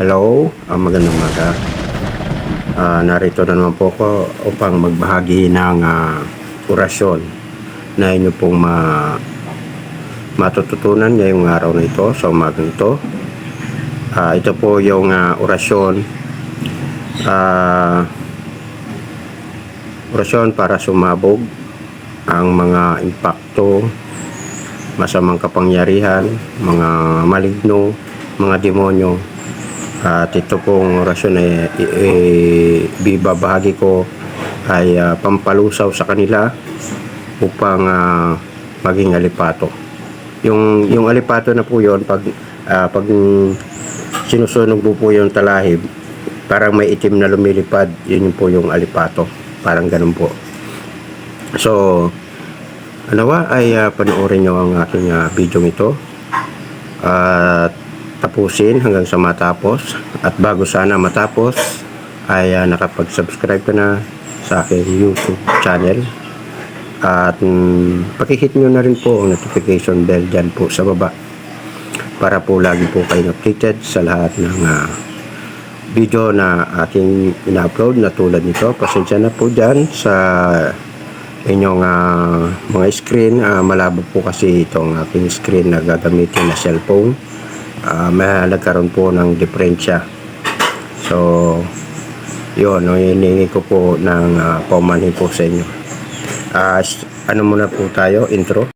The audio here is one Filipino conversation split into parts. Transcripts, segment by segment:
Hello, uh, magandang umaga. Ah, narito na naman po ako upang magbahagi ng ah, orasyon na inyo pong ma matututunan ngayong araw na ito sa umagang ito. Ah, ito po yung ah, orasyon ah, orasyon para sumabog ang mga impakto masamang kapangyarihan, mga maligno, mga demonyo. At ito pong orasyon ay ibabahagi ko ay ah, pampalusaw sa kanila upang ah, maging alipato. Yung yung alipato na po 'yon pag ah, pag sinusunog mo po yung talahib, parang may itim na lumilipad, yun yung po yung alipato. Parang ganun po. So, Nawa ay uh, panoorin nyo ang aking uh, video ito at tapusin hanggang sa matapos. At bago sana matapos ay uh, nakapag-subscribe ka na sa aking YouTube channel. At mm, pakihit nyo na rin po ang notification bell dyan po sa baba para po lagi po kayo updated sa lahat ng uh, video na aking ina-upload na tulad nito. Pasensya na po dyan sa inyong ah, mga screen. Ah, malabo po kasi itong aking screen na gagamitin na cellphone uh, may nagkaroon po ng diferensya. So yun hiningi ko po ng uh, paumanhin po sa inyo. Ah, s- ano muna po tayo? Intro?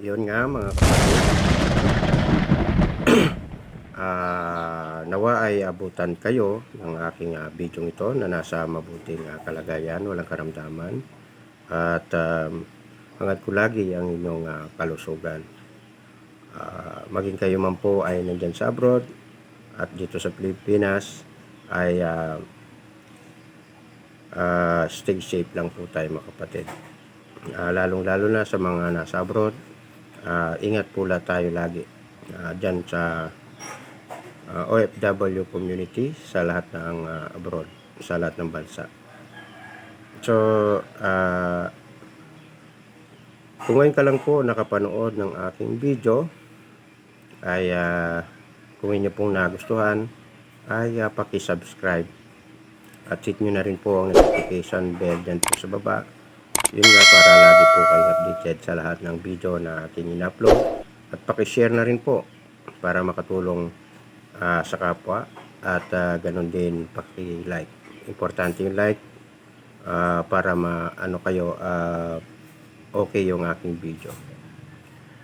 Yun nga mga kapatid. Ah, nawa ay abutan kayo ng aking ah, video ito na nasa mabuting ah, kalagayan, walang karamdaman. At um, hangad ko lagi ang inyong ah, kalusugan. Ah, maging kayo man po ay nandyan sa abroad at dito sa Pilipinas ay ah, ah, stay safe lang po tayo mga kapatid. Ah, lalong-lalo na sa mga nasa abroad, ah, ingat po la tayo lagi. Ah, dyan sa uh, OFW community sa lahat ng uh, abroad, sa lahat ng bansa. So, uh, kung ngayon ka lang po nakapanood ng aking video, ay uh, kung inyo pong nagustuhan, ay uh, paki-subscribe. At hit nyo na rin po ang notification bell dyan po sa baba. Yun nga para lagi po kayo updated sa lahat ng video na aking in-upload. At paki-share na rin po para makatulong ah, sa kapwa at ah, ganun din paki-like. Importante yung like ah, para ma ano kayo ah, okay yung aking video.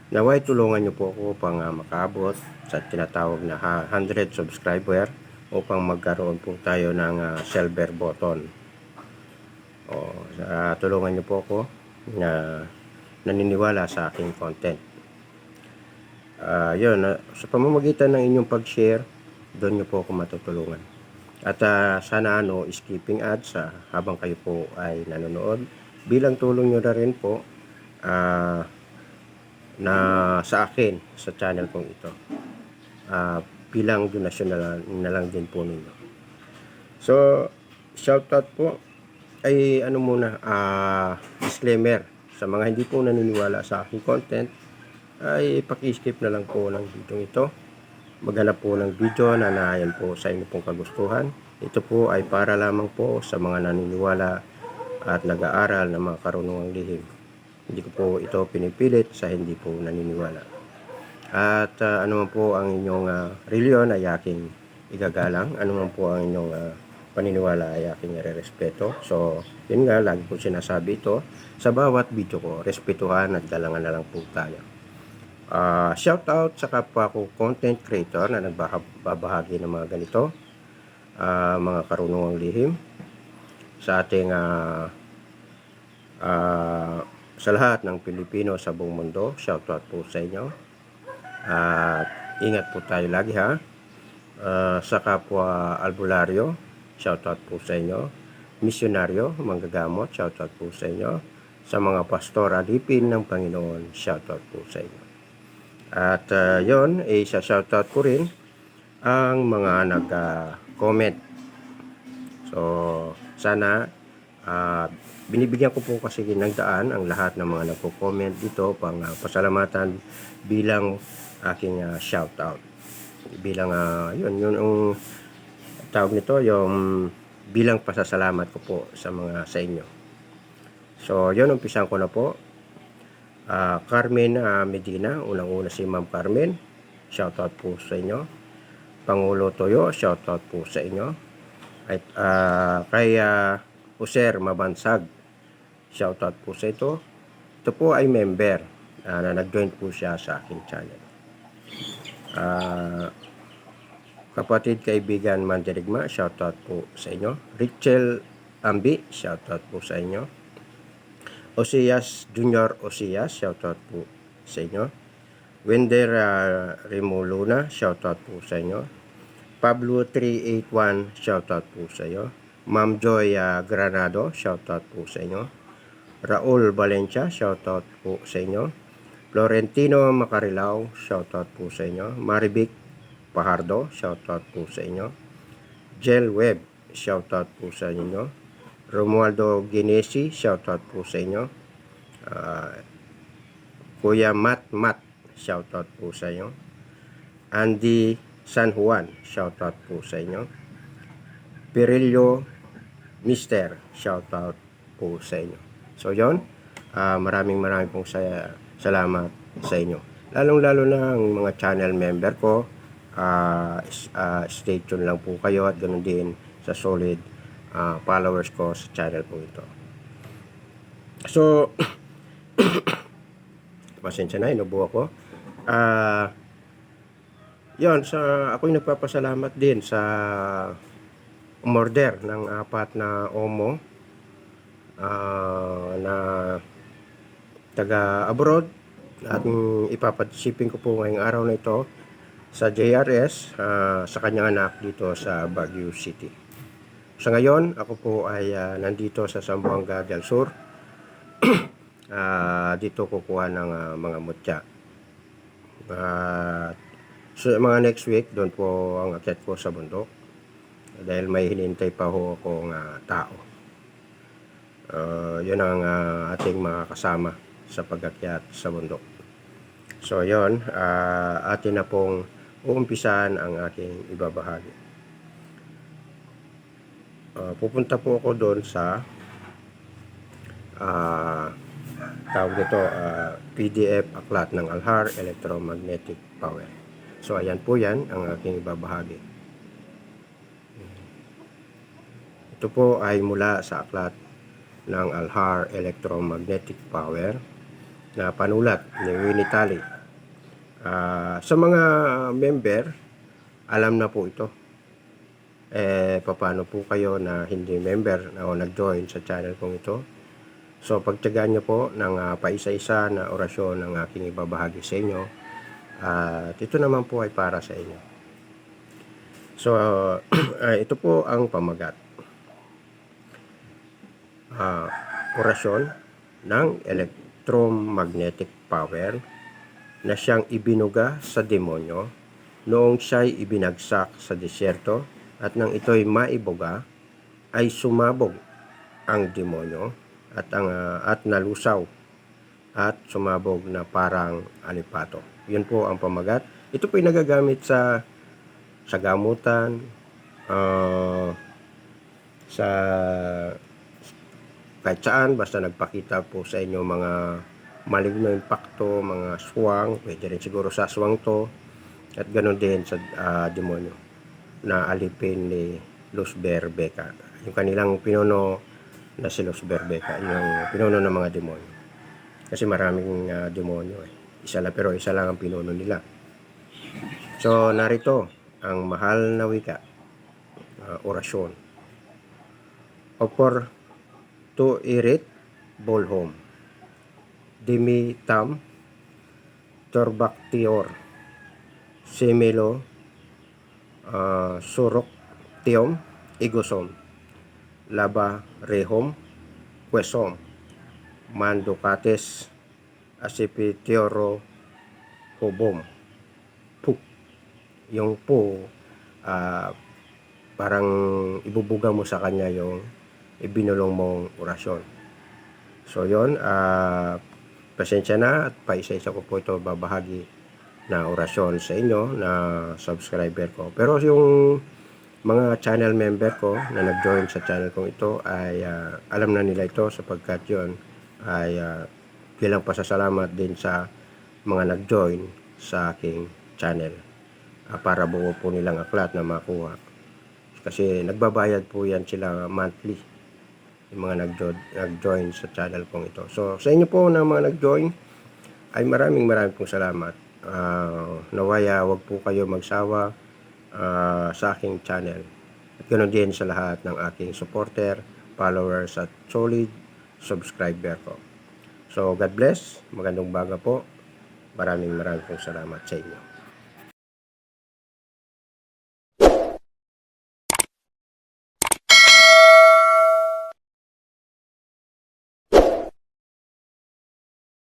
Naway tulungan niyo po ako upang ah, makaabot sa tinatawag na ha- 100 subscriber upang magkaroon po tayo ng ah, silver button. O, ah, tulungan niyo po ako na naniniwala sa aking content. Ah, yun, ah, sa pamamagitan ng inyong pag-share, doon nyo po ako matutulungan. At ah, sana ano, skipping ads ah, habang kayo po ay nanonood. Bilang tulong nyo na rin po ah, na sa akin, sa channel kong ito. Ah, bilang donasyon na lang, na lang din po ninyo. So, shoutout po ay ano muna, ah, disclaimer sa mga hindi po naniniwala sa aking content ay paki-skip na lang po ng video ito. Maghanap po ng video na naayon po sa inyo pong kagustuhan. Ito po ay para lamang po sa mga naniniwala at nag-aaral ng mga karunungang lihim. Hindi ko po ito pinipilit sa hindi po naniniwala. At ah, ano man po ang inyong uh, reliyon ay aking igagalang. Ano man po ang inyong ah, paniniwala ay aking irerespeto. So, yun nga, lagi ko sinasabi ito. Sa bawat video ko, respetuhan at galangan na lang po tayo. Ah, shout out sa kapwa ko content creator na nagbabahagi ng mga ganito. ah, mga karunungang lihim sa ating ah, ah, sa lahat ng Pilipino sa buong mundo. Shout out po sa inyo. At ingat po tayo lagi ha. Ah, sa kapwa albularyo, shout out po sa inyo. Misyonaryo, manggagamot, shout out po sa inyo. Sa mga pastor alipin ng Panginoon, shout out po sa inyo. At uh, yon, eh, sa shoutout ko rin ang mga nag-comment. so, sana uh, binibigyan ko po kasi ng daan ang lahat ng mga nagko-comment dito pang ah, pasalamatan bilang aking ah, shoutout. Bilang ah, yun, yun ang tawag nito, yung bilang pasasalamat ko po sa mga sa inyo. So, yun, umpisan ko na po. Ah, Carmen ah, Medina, unang-una si Ma'am Carmen. Shoutout po sa inyo. Pangulo Toyo, shoutout po sa inyo. At ah, kay ah, User Mabansag, shoutout po sa ito. Ito po ay member ah, na nag-join po siya sa aking channel. Ah, kapatid, kaibigan, mandirigma, shoutout po sa inyo. Richel Ambi, shoutout po sa inyo. Osias Junior Osias, shoutout po sa inyo. Wender uh, Remoluna, shoutout po sa inyo. Pablo 381, shoutout po sa iyo. Ma'am Joy ah, Granado, shoutout po sa inyo. Raul Valencia, shoutout po sa inyo. Florentino Macarilao, shoutout po sa inyo. Marivic Pahardo, shoutout po sa inyo. Jel Web, shoutout po sa inyo. Romualdo Ginesi, shoutout po sa inyo. Ah, Kuya Mat Mat, shoutout po sa inyo. Andy San Juan, shoutout po sa inyo. Pirillo Mister, shoutout po sa inyo. So yon, ah, maraming maraming pong saya, salamat sa inyo. Lalong-lalo na ang mga channel member ko, s- ah, stay tuned lang po kayo at ganoon din sa solid ah, followers ko sa channel po ito. So, pasensya na, inubo ako. Ah, yon sa ako'y nagpapasalamat din sa umorder ng apat na omo ah, na taga abroad at ipapadshipping ko po ngayong araw na ito sa JRS ah, sa kanyang anak dito sa Baguio City. Sa ngayon, ako po ay ah, nandito sa Zamboanga del Sur. Ah, dito kukuha ng ah, mga mutya. At so, mga next week, doon po ang akyat ko sa bundok. Dahil may hinintay pa ho akong ah, tao. Ah, yun ang ah, ating mga kasama sa pagakyat sa bundok. So yun, ah, atin na pong uumpisan ang aking ibabahagi. Ah, pupunta po ako doon sa ah, tawag nito ah, PDF aklat ng Alhar Electromagnetic Power. So ayan po yan ang aking ibabahagi. Ito po ay mula sa aklat ng Alhar Electromagnetic Power na panulat ni Winnie Talley. Ah, sa mga member, alam na po ito. Eh, paano po kayo na hindi member na o nag-join sa channel kong ito? So, pagtyagaan nyo po ng ah, paisa-isa na orasyon ng aking ibabahagi sa inyo. At ito naman po ay para sa inyo. So, ah, ito po ang pamagat. Ah, orasyon ng electromagnetic power na siyang ibinuga sa demonyo noong siya'y ibinagsak sa disyerto at nang ito'y maibuga ay sumabog ang demonyo at ang ah, at nalusaw at sumabog na parang alipato. Yun po ang pamagat. Ito po ay nagagamit sa sa gamutan, ah, sa kahit saan, basta nagpakita po sa inyo mga maligno impacto, mga swang, pwede rin siguro sa swang to, at ganoon din sa ah, demonyo na alipin ni Luz Berbeca. Yung kanilang pinuno na si Luz Berbeca, yung pinuno ng mga demonyo. Kasi maraming ah, demonyo eh. Isa lang, pero isa lang ang pinuno nila. So, narito ang mahal na wika, ah, orasyon. Opor to irit bolhom. Dimi tam torbaktior. Semelo ah, surok tiom igosom. Laba rehom kwesom. Mandukates asipitioro hobom. Puk. Yung po ah, parang ibubuga mo sa kanya yung ibinulong mong orasyon. So yon ah pasensya na at paisa-isa ko po ito babahagi na orasyon sa inyo na subscriber ko. Pero yung mga channel member ko na nag-join sa channel kong ito ay ah, alam na nila ito sapagkat yon ay ah, bilang pasasalamat din sa mga nag-join sa aking channel ah, para buo po nilang aklat na makuha. Kasi nagbabayad po yan sila monthly yung mga nag-join, nag-join sa channel kong ito. So sa inyo po na mga nag-join ay maraming maraming pong salamat. Ah, nawaya wag po kayo magsawa ah, sa aking channel. At ganoon din sa lahat ng aking supporter, followers at solid subscriber ko. So God bless, magandang baga po. Maraming maraming salamat sa inyo.